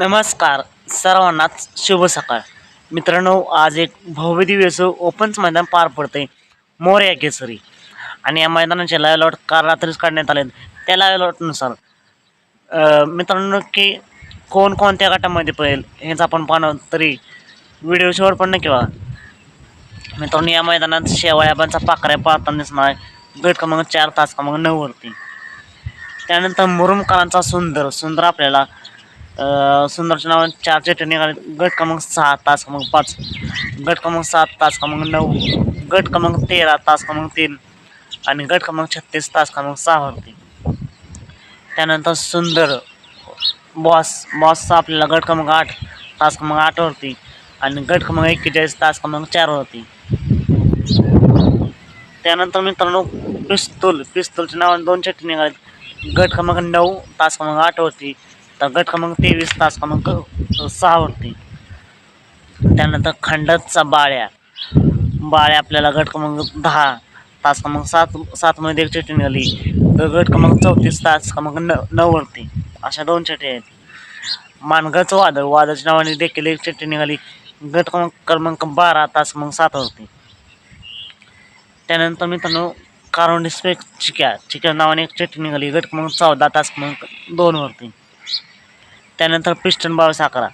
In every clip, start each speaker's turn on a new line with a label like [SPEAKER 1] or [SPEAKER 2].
[SPEAKER 1] नमस्कार सर्वांनाच शुभ सकाळ. मित्रांनो आज एक भव्यदिव्य असं ओपनच मैदान पार पडते मोर्या केसरी. आणि या मैदानाचे लाईव्ह लॉट काल रात्रीच काढण्यात आले त्या लाईव्ह लॉटनुसार मित्रांनो की कोण कोणत्या गटामध्ये पडेल हेच आपण पाहणं तरी व्हिडिओ शेवट पण नक्की बघा. मित्रांनो या मैदानात शेवाळ्याबांचा पाकऱ्या पाहताना दिसणार आहे. गट क्रमांक चार तास क्रमांक नऊवरती त्यानंतर मुरुमकरांचा सुंदर सुंदर आपल्याला सुंदरच्या नावाने चार चेटे निघाले गट क्रमांक सहा तास क्रमांक पाच. गट क्रमांक सात तास क्रमांक नऊ. गट क्रमांक तेरा तास क्रमांक तीन. आणि गट क्रमांक छत्तीस तास क्रमांक सहावरती त्यानंतर सुंदर बॉस बॉसचा आपल्याला गट क्रमांक आठ तास क्रमांक आठवरती आणि गट क्रमांक एक्केचाळीस तास क्रमांक चारवरती त्यानंतर मित्रांनो पिस्तूल. पिस्तूलच्या नावाने दोन चट्टी निघाले गट क्रमांक नऊ तास क्रमांक आठवरती तर गट क्रमांक तेवीस तास क्रमांक सहावरती. त्यानंतर खंडतचा बाळ्या. बाळ्या आपल्याला गट क्रमांक दहा तास क्रमांक सात सातमध्ये एक चटणी निघाली. तर गट क्रमांक चौतीस तास क्रमांक न नऊवरती. अशा दोन चट्टी आहेत. मानगाचं वादळ. वादळच्या नावाने देखील एक चटणी निघाली. गट क्रमांक क्रमांक बारा तास क्रमांक सातवरती. त्यानंतर मित्रांनो कारोंडी स्पेक चिक्या. चिक्या नावाने एक चटणी निघाली. गट क्रमांक चौदा तास क्रमांक दोनवरती. त्यानंतर पिस्टन बावीस अकरा.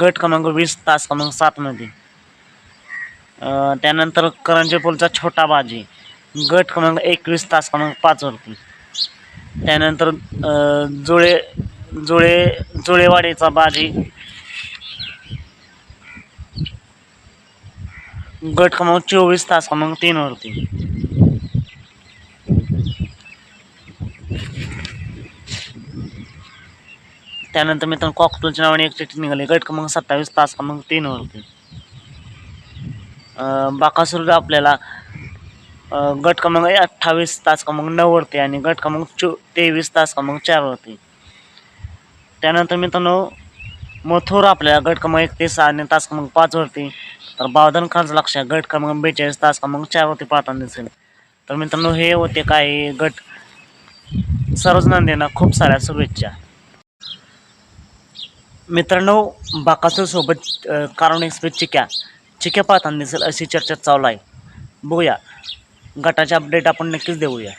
[SPEAKER 1] गट क्रमांक वीस तास क्रमांक सातमध्ये त्यानंतर करंजे पूलचा छोटा बाजी. गट क्रमांक एकवीस तास क्रमांक पाचवरती त्यानंतर जुळे जुळे जुळेवाडीचा बाजी. गट क्रमांक चोवीस तास क्रमांक तीनवरती त्यानंतर मित्रांनो कॉकटेलच्या नावाने एक चिठ्ठी निघाली. गट क्रमांक सत्तावीस तास क्रमांक तीनवरती होते. बाकासूर आपल्याला गटक गट क्रमांक अठ्ठावीस तास क्रमांक नऊवरती आणि गट क्रमांक चो तेवीस तास क्रमांक चारवरती त्यानंतर मित्रांनो मथुर आपल्याला गट क्रमांक एकतीस आणि तास क्रमांक पाचवरती तर बावधन खानचं लक्ष आहे, गट क्रमांक बेचाळीस तास क्रमांक चारवरती पाहताना दिसेल. तर मित्रांनो हे होते काही गट सर्वच नंदींना खूप साऱ्या शुभेच्छा. मित्रांनो बाकासूर सोबत कारण एक्सप्रेस चिक्या. चिक्या पाहताना दिसेल अशी चर्चा चालू आहे. बघूया. गटाचे अपडेट आपण नक्कीच देऊया.